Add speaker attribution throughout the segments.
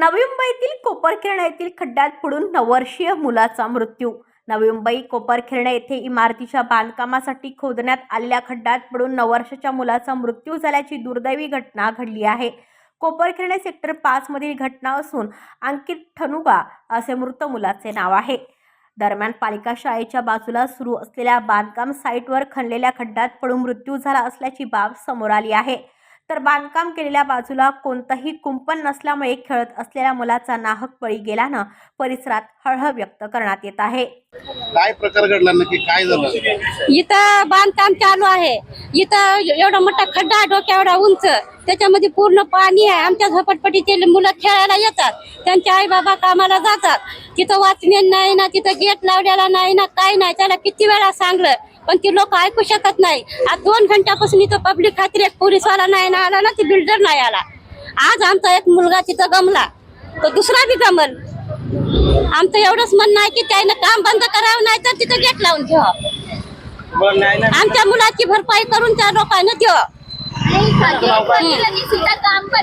Speaker 1: नवी मुंबईतील कोपरखिरणा येथील खड्ड्यात पडून नववर्षीय मुलाचा मृत्यू. नवी मुंबई कोपरखिरणा येथे इमारतीच्या बांधकामासाठी खोदण्यात आलेल्या खड्ड्यात पडून नववर्षाच्या मुलाचा मृत्यू झाल्याची दुर्दैवी घटना घडली आहे. कोपरखिरणे सेक्टर पाच मधील घटना असून अंकित ठनुगा असे मृत मुलाचे नाव आहे. दरम्यान पालिका शाळेच्या बाजूला सुरू असलेल्या बांधकाम साईटवर खणलेल्या खड्ड्यात पडून मृत्यू झाला असल्याची बाब समोर आली आहे. तर बांधकाम केलेल्या बाजूला कोणतंही कुंपण नसल्यामुळे खेळत असलेल्या मुलाचा नाहक बळी गेल्यानं परिसरात हळहळ व्यक्त करण्यात येत आहे.
Speaker 2: काय प्रकार घडला नक्की? काय झालं?
Speaker 3: इथं बांधकाम चालू आहे. इथं एवढा मोठा खड्डा डोक्या एवढा उंच. त्याच्यामध्ये पूर्ण पाणी आहे. आमच्या झोपटपट्टीचे मुलं खेळायला येतात. त्यांचे आई बाबा कामाला जातात. तिथं वॉचमॅन नाही ना तिथं गेट लावलेला नाही ना काय नाही. त्याला किती वेळा सांगलं? पण ती लोक ऐकू शकत नाही. आज दोन घंट्यापासून इथं पब्लिक खात्री एक पोलीसवाला नाही ना आला ना ती बिल्डर नाही आला. आज आमचा एक मुलगा तिथं गमला. तर दुसरा बी गमल. आमचं एवढंच म्हणणं आहे की त्यानं काम बंद करावं नाही तर तिथं गेट लावून ठेवा. आमच्या मुलाची भरपाई करून त्या लोकांना द्यावं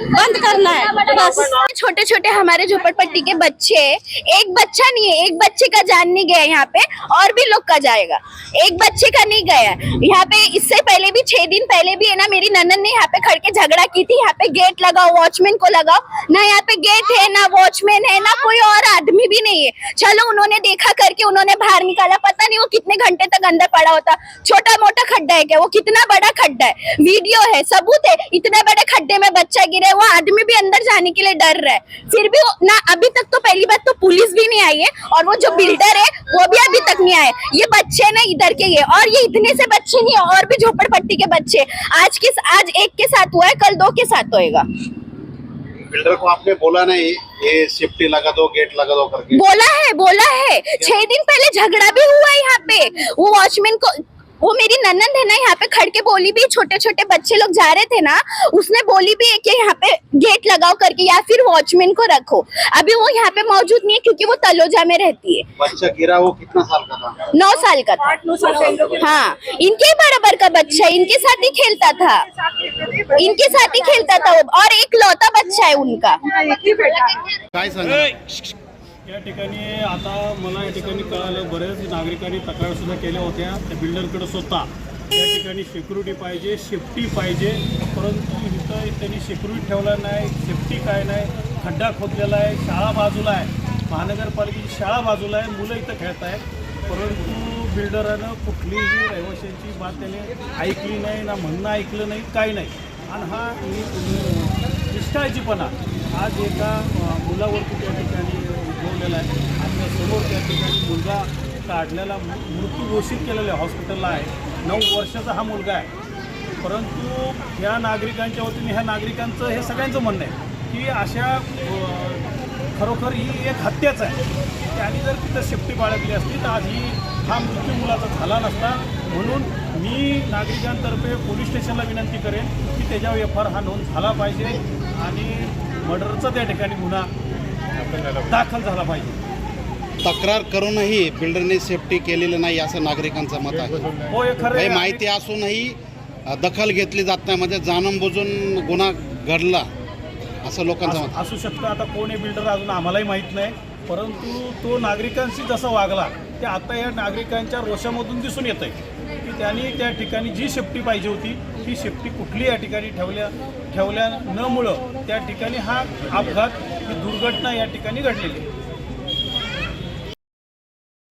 Speaker 3: बंद करना है बस।
Speaker 4: छोटे छोटे हमारे झोपड़पट्टी के बच्चे हैं। एक बच्चा नहीं है एक बच्चे का जान नहीं गया यहाँ पे और भी लोग का जाएगा। एक बच्चे का नहीं गया यहाँ पे इससे पहले भी छह दिन पहले भी है ना मेरी ननन ने यहाँ पे खड़ के झगड़ा की थी। यहाँ पे गेट लगाओ वॉचमैन को लगाओ। ना यहाँ पे गेट है ना वॉचमैन है ना कोई और आदमी भी नहीं है। चलो उन्होंने देखा करके उन्होंने बाहर निकाला। पता नहीं वो कितने घंटे तक अंदर पड़ा होता। छोटा मोटा खड्डा है क्या? वो कितना बड़ा खड्डा है? वीडियो है सबूत है। इतने बड़े खड्डे में बच्चा गिरे वो आदमी भी अंदर जाने के लिए डर रहा है। फिर भी ना अभी तक तो पहली बात तो पुलिस भी नहीं आई है और वो जो बिल्डर है वो भी अभी तक नहीं आए ये बच्चे ना इधर के ये और ये इतने से बच्चे नहीं और भी झोपड़पट्टी के बच्चे। आज किस आज एक के साथ हुआ है कल दो के साथ होएगा।
Speaker 2: बिल्डर को आपने बोला नहीं ये सेफ्टी लगा दो गेट लगा दो करके।
Speaker 4: बोला है बोला है। छह दिन पहले झगड़ा भी हुआ है यहाँ पे। वो वॉचमैन को वो मेरी ननंद है ना यहाँ पे खड़ के बोली भी छोटे छोटे बच्चे लोग जा रहे थे ना उसने बोली भी है कि यहाँ पे गेट लगाओ करके या फिर वॉचमैन को रखो। अभी वो यहाँ पे मौजूद नहीं है क्योंकि वो तलोजा में रहती है।
Speaker 2: बच्चा गिरा वो कितना साल का था?
Speaker 4: नौ साल का था। हाँ इनके बराबर का बच्चा है इनके साथ ही खेलता था। इनके साथ ही खेलता था वो और एक लौता बच्चा है उनका।
Speaker 2: सांगा
Speaker 5: या ठिकाणी आता मला या ठिकाणी कळालं बरेच नागरिकांनी तक्रार सुद्धा केल्या होत्या. त्या बिल्डरकडे स्वतः. या ठिकाणी सिक्युरिटी पाहिजे सेफ्टी पाहिजे. परंतु इथं त्यांनी सिक्युरिटी ठेवला नाही. सेफ्टी काय नाही? खड्डा खोदलेला आहे. शाळा बाजूला आहे. महानगरपालिकेची शाळा बाजूला आहे. मुलं इथं खेळत आहेत. परंतु बिल्डरानं कुठलीही रहिवाशांची बात त्याने ऐकली नाही ना म्हणणं ऐकलं नाही काही नाही. आणि हा निष्काळजीपणा. आज एका मुलावरती त्या ठिकाणी उद्भवलेला आहे आपल्यासमोर त्या ठिकाणी मुलगा काढलेला मृ- मृत्यू घोषित केलेला आहे हॉस्पिटलला आहे. नऊ वर्षाचा हा मुलगा आहे. परंतु ह्या नागरिकांच्या वतीने ह्या नागरिकांचं हे सगळ्यांचं म्हणणं आहे की अशा खरोखर ही एक हत्याच आहे. त्यांनी जर तिथं शेफ्टी बाळगली असती तर आज ही हा मृत्यू मुलाचा झाला नसता. म्हणून मी नागरिकांतर्फे पोलीस स्टेशनला विनंती करेन की त्याच्यावर एफ आर हा नोंद झाला पाहिजे आणि मर्डरचा त्या ठिकाणी गुन्हा दाखल झाला पाहिजे.
Speaker 2: तक्रार करूनही बिल्डरने सेफ्टी केलेलं नाही असं नागरिकांचं मत आहे.
Speaker 5: हो हे खरं
Speaker 2: काही
Speaker 5: आहे.
Speaker 2: माहिती असूनही दखल घेतली जात नाही म्हणजे जाणून बुजून गुन्हा घडला असं लोकांचं मत.
Speaker 5: असू- शकतं आता कोण आहे बिल्डर अजून आम्हालाही माहीत नाही. परंतु तो नागरिकांशी जसा वागला ते आता या नागरिकांच्या रोषामधून दिसून येत आहे की त्यांनी त्या ठिकाणी जी सेफ्टी पाहिजे होती ती सेफ्टी कुठली या ठिकाणी ठेवल्या ठेवल्या न मुळं त्या ठिकाणी हा अपघात ही दुर्घटना या ठिकाणी घडलेली आहे.